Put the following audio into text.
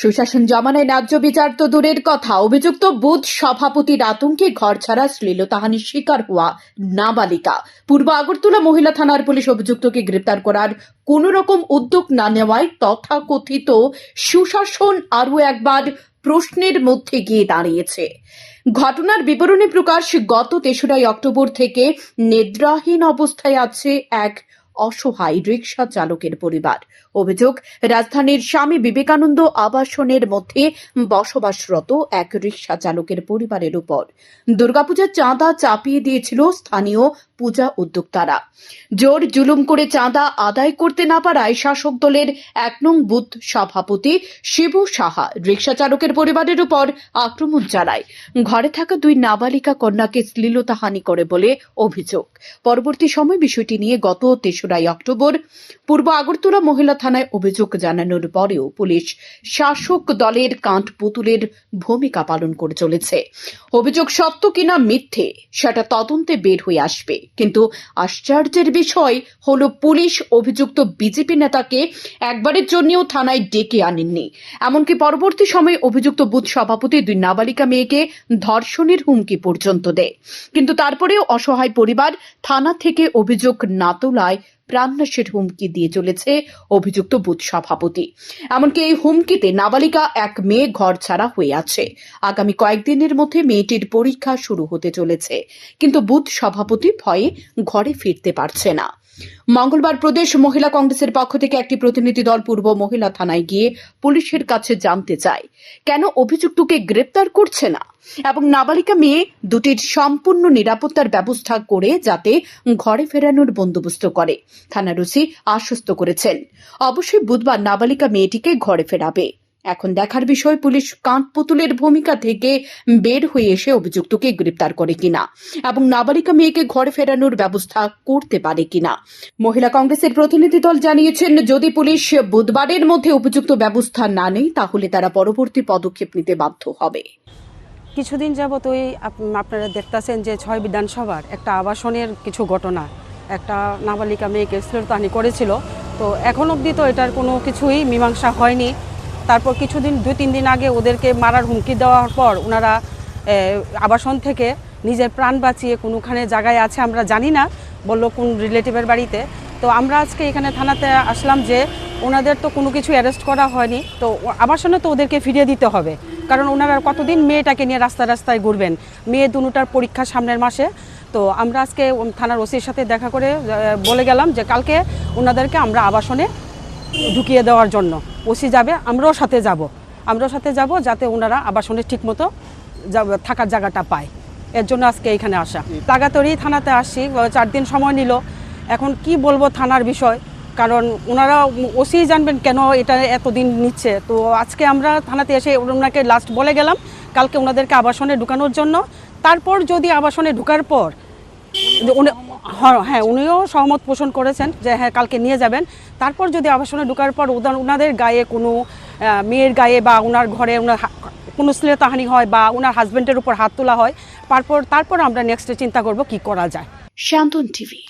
সুশাসন জমানায় ন্যায্য বিচার তো দূরের কথা। অভিযুক্ত বুথ সভাপতির আতঙ্কে ঘর ছাড়া শ্লীলতাহানির শিকার হওয়া নাবালিকা। পূর্ব আগরতলা মহিলা থানার পুলিশ অভিযুক্তকে গ্রেপ্তার করার কোন রকম উদ্যোগ না নেওয়ায় তথাকথিত সুশাসন আরও একবার প্রশ্নের মধ্যে গিয়ে দাঁড়িয়েছে। ঘটনার বিবরণী প্রকাশ গত তেসরাই অক্টোবর থেকে নেদ্রাহীন অবস্থায় আছে এক অসহায় রিক্সা চালকের পরিবার। অভিযোগ, রাজধানীর স্বামী বিবেকানন্দ আবাসনের মধ্যে বসবাসরত এক রিক্সা চালকের পরিবারের উপর। দুর্গাপূজার চাঁদা চাপিয়ে দিয়েছিল স্থানীয় পূজা উদ্যোক্তারা। জোর জুলুম করে চাঁদা আদায় করতে না পারায় শাসক দলের এক নং বুথ সভাপতি শিবু সাহা রিক্সা চালকের পরিবারের উপর আক্রমণ চালায়। ঘরে থাকা দুই নাবালিকা কন্যাকে শ্লীলতাহানি করে বলে অভিযোগ। পরবর্তী সময় বিষয়টি নিয়ে গত তেসরাই অক্টোবর পূর্ব আগরতলা মহিলা থানায় অভিযোগ জানানোর পরেও পুলিশ শাসক দলের কাঁট পুতুলের ভূমিকা পালন করে চলেছে। অভিযোগ সত্য কিনা মিথ্যে, সেটা তদন্তে বের হয়ে আসবে। কিন্তু আশ্চর্যের বিষয় হলো পুলিশ অভিযুক্ত বিজেপি নেতাকে একবারের জন্যও থানায় ডেকে আনেননি। এমনকি পরবর্তী সময়ে অভিযুক্ত বুথ সভাপতি দুই নাবালিকা মেয়েকে ধর্ষণের হুমকি পর্যন্ত দেয়। কিন্তু তারপরেও অসহায় পরিবার থানা থেকে অভিযোগ না তোলায় প্রাণনাশের হুমকি দিয়ে চলেছে অভিযুক্ত বুথ সভাপতি। এমনকি এই হুমকিতে নাবালিকা এক মেয়ে ঘর ছাড়া হয়ে আছে। আগামী কয়েকদিনের মধ্যে মেয়েটির পরীক্ষা শুরু হতে চলেছে। কিন্তু বুথ সভাপতি ভয়ে ঘরে ফিরতে পারছে না। মঙ্গলবার প্রদেশ মহিলা কংগ্রেসের পক্ষ থেকে একটি প্রতিনিধি দল পূর্ব মহিলা থানায় গিয়ে পুলিশের কাছে জানতে চায়, কেন অভিযুক্তকে গ্রেপ্তার করছে না? এবং নাবালিকা মেয়ে দুটির সম্পূর্ণ নিরাপত্তার ব্যবস্থা করে যাতে ঘরে ফেরানোর বন্দোবস্ত করে, থানার ওসি আশ্বস্ত করেছেন। অবশ্যই বুধবার নাবালিকা মেয়েটিকে ঘরে ফেরাবে। এখন দেখার বিষয়, পুলিশ কাঁট পুতুলের ভূমিকা থেকে বের হয়ে এসে অভিযুক্তকে গ্রেপ্তার করে কিনা এবং নাবালিকা মেয়েকে ঘরে ফেরানোর ব্যবস্থা করতে পারে কিনা। মহিলা কংগ্রেসের প্রতিনিধি দল জানিয়েছেন, যদি পুলিশ বুধবারের মধ্যে উপযুক্ত ব্যবস্থা না নেয়, তাহলে তারা পরবর্তী পদক্ষেপ নিতে বাধ্য হবে। কিছুদিন যাবত ওই আপ- আপনারা দেখতেছেন যে ছয় বিধানসভার একটা আবাসনের কিছু ঘটনা। একটা নাবালিকা মেয়েকে শ্লীলতাহানি করেছিল। তো এখন অবধি তো এটার কোনো কিছুই মীমাংসা হয়নি। তারপর কিছুদিন, দুই, তিন দিন আগে ওদেরকে মারার হুমকি দেওয়ার পর ওনারা আবাসন থেকে নিজের প্রাণ বাঁচিয়ে কোনোখানে জায়গায় আছে, আমরা জানি না, বলল কোন রিলেটিভের বাড়িতে। তো আমরা আজকে এখানে থানাতে আসলাম যে ওনাদের তো কোনো কিছু অ্যারেস্ট করা হয়নি, তো আবাসনে তো ওদেরকে ফিরিয়ে দিতে হবে। কারণ ওনারা কতদিন মেয়েটাকে নিয়ে রাস্তায় রাস্তায় ঘুরবেন? মেয়ে দুটার পরীক্ষা সামনের মাসে। তো আমরা আজকে থানার ওসির সাথে দেখা করে বলে গেলাম যে কালকে ওনাদেরকে আমরা আবাসনে ঢুকিয়ে দেওয়ার জন্য। ওসি যাবে, আমরাও সাথে যাব। আমরাও সাথে যাব যাতে ওনারা আবাসনে ঠিকমতো থাকার জায়গাটা পায়। এর জন্য আজকে এইখানে আসা। লাগাতারই থানাতে আসি চার দিন সময় নিল। এখন কি বলব থানার বিষয়, কারণ ওনারা ওসি জানবেন কেন এটা এতদিন নিচ্ছে। তো আজকে আমরা থানাতে এসে ওনাকে লাস্ট বলে গেলাম, কালকে ওনাদেরকে আবাসনে ঢুকানোর জন্য। তারপর যদি আবাসনে ঢুকার পর হ্যাঁ উনিও সহমত পোষণ করেছেন যে হ্যাঁ কালকে নিয়ে যাবেন। তারপর যদি আবাসনে ঢুকার পর ওনাদের গায়ে কোনো মেয়ের গায়ে বা ওনার ঘরে ওনার কোনো শ্লীলতাহানি হয় বা ওনার হাজব্যান্ডের উপর হাত তোলা হয়, তারপর তারপর আমরা নেক্সটে চিন্তা করব কি করা যায়। শান্তন টিভি